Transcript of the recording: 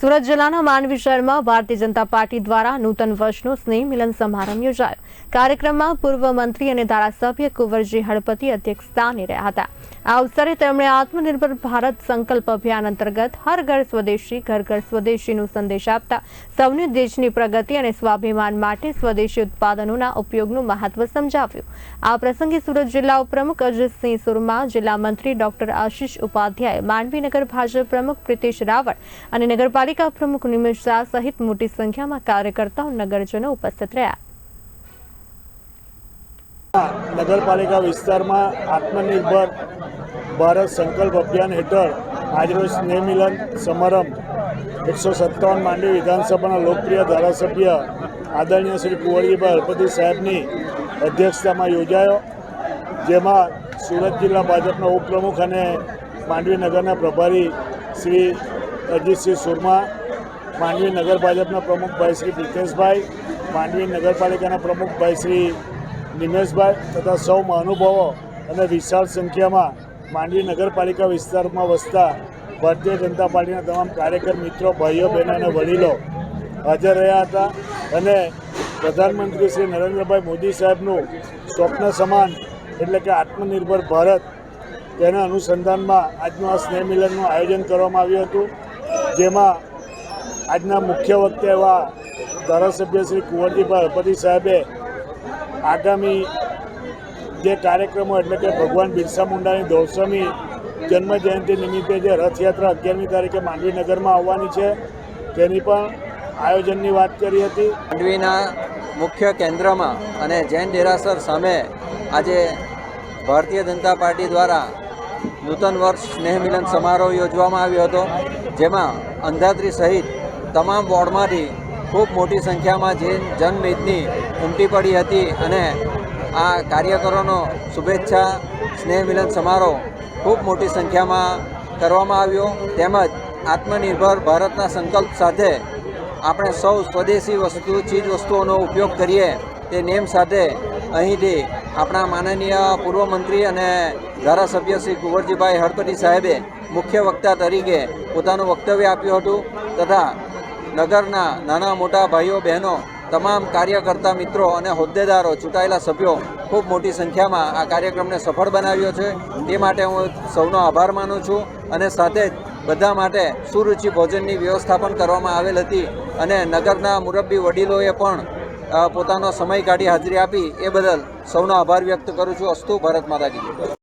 સુરત જિલ્લાના માંડવી શહેરમાં ભારતીય જનતા પાર્ટી દ્વારા નૂતન વર્ષનો સ્નેહ મિલન સમારંભ યોજાયો. કાર્યક્રમમાં પૂર્વ મંત્રી અને ધારાસભ્ય કુંવરજી હળપતિ અધ્યક્ષસ્થાને રહ્યા હતા. આ અવસરે તેમણે આત્મનિર્ભર ભારત સંકલ્પ અભિયાન અંતર્ગત હર ઘર સ્વદેશી, ઘર ઘર સ્વદેશીનો સંદેશ આપતા, સૌને દેશની પ્રગતિ અને સ્વાભિમાન માટે સ્વદેશી ઉત્પાદનોના ઉપયોગનું મહત્વ સમજાવ્યું. આ પ્રસંગે સુરત જિલ્લા ઉપપ્રમુખ અજીતસિંહ સુરમા, જિલ્લા મંત્રી ડોક્ટર આશિષ ઉપાધ્યાય માંડવી નગર ભાજપ પ્રમુખ પ્રિતેશ રાવળ અને નગરપાલિકા પ્રમુખ નિમેશ શાહ સહિત મોટી સંખ્યામાં કાર્યકર્તાઓ નગરજનો ઉપસ્થિત રહ્યા. નગરપાલિકા વિસ્તારમાં આત્મનિર્ભર ભારત સંકલ્પ અભિયાન હેઠળ આજરોજ સ્નેહ મિલન સમારંભ એકસો સત્તાવન માંડવી વિધાનસભાના લોકપ્રિય ધારાસભ્ય આદરણીય શ્રી કુંવરજીભાઈ હળપતિ સાહેબની અધ્યક્ષતામાં યોજાયો, જેમાં સુરત જિલ્લા ભાજપના ઉપપ્રમુખ અને માંડવી નગરના પ્રભારી શ્રી અજીતસિંહ સુરમા, માંડવી નગર ભાજપના પ્રમુખભાઈ શ્રી પ્રિતેશભાઈ, માંડવી નગરપાલિકાના પ્રમુખ ભાઈ શ્રી નિમેશભાઈ તથા સૌ મહાનુભાવો અને વિશાળ સંખ્યામાં માંડવી નગરપાલિકા વિસ્તારમાં વસતા ભારતીય જનતા પાર્ટીના તમામ કાર્યકર, મિત્રો, ભાઈઓ, બહેનો અને વડીલો હાજર રહ્યા હતા અને પ્રધાનમંત્રી શ્રી નરેન્દ્રભાઈ મોદી સાહેબનું સ્વપ્ન સમાન એટલે કે આત્મનિર્ભર ભારત તેના અનુસંધાનમાં આજનું આ સ્નેહ મિલનનું આયોજન કરવામાં આવ્યું હતું. જેમાં આજના મુખ્ય વક્તા એવા ધારાસભ્ય શ્રી કુંવરજીભાઈ હળપતિ સાહેબે આગામી જે કાર્યક્રમો એટલે કે ભગવાન બિરસા મુંડાની દોઢસોમી જન્મ જયંતિ નિમિત્તે જે રથયાત્રા અગિયારમી તારીખે માંડવી નગરમાં આવવાની છે, તેની પણ આયોજનની વાત કરી હતી. માંડવીના મુખ્ય કેન્દ્રમાં અને જૈન દેરાસર સામે આજે ભારતીય જનતા પાર્ટી દ્વારા નૂતન વર્ષ સ્નેહ મિલન સમારોહ યોજવામાં આવ્યો હતો, જેમાં અંધાત્રી સહિત તમામ વોર્ડમાંથી ખૂબ મોટી સંખ્યામાં જે જનમેદની ઉમટી પડી હતી અને આ કાર્યકરોનો શુભેચ્છા, સ્નેહ મિલન સમારોહ ખૂબ મોટી સંખ્યામાં કરવામાં આવ્યો. તેમજ આત્મનિર્ભર ભારતના સંકલ્પ સાથે આપણે સૌ સ્વદેશી વસ્તુ, ચીજ વસ્તુઓનો ઉપયોગ કરીએ તે નેમ સાથે અહીંથી આપણા માનનીય પૂર્વ મંત્રી અને ધારાસભ્ય શ્રી કુંવરજીભાઈ હળપતિ સાહેબે મુખ્ય વક્તા તરીકે પોતાનું વક્તવ્ય આપ્યું હતું તથા નગરના નાના મોટા ભાઈઓ, બહેનો, તમામ કાર્યકર્તા મિત્રો અને હોદ્દેદારો, ચૂંટાયેલા સભ્યો ખૂબ મોટી સંખ્યામાં આ કાર્યક્રમને સફળ બનાવ્યો છે. તે માટે હું સૌનો આભાર માનું છું અને સાથે જ બધા માટે સુરુચિ ભોજનની વ્યવસ્થા પણ કરવામાં આવેલ હતી અને નગરના મુરબ્બી વડીલોએ પણ પોતાનો સમય કાઢી હાજરી આપી એ બદલ સૌનો આભાર વ્યક્ત કરું છું અસ્તુ ભારત માતા.